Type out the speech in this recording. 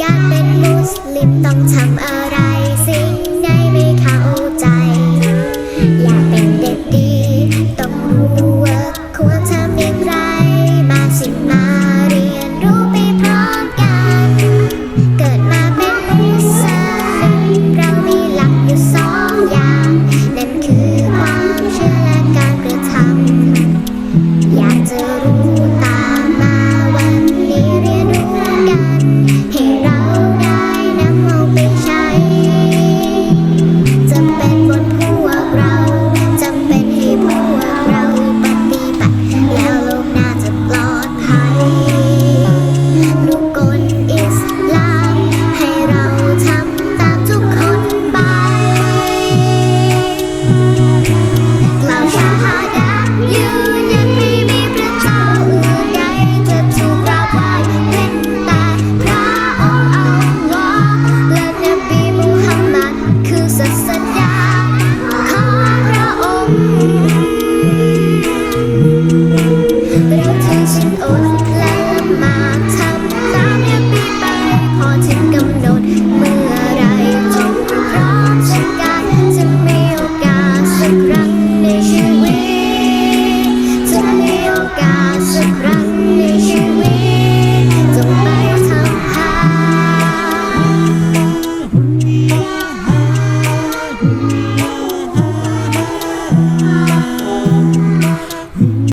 การเป็นมุสลิมต้องทำอะไร สิ่งไหนไม่เข้าใจ ไม่ใช่ สัญญาพระองค์รักเธฉันอดและมาทำตามระเบีไปพอถึงกำหนดเมื่อไรจงร้อมฉันกัจะมีโอกาสสักครั้งในชีวิตจะมีโอกาสสัก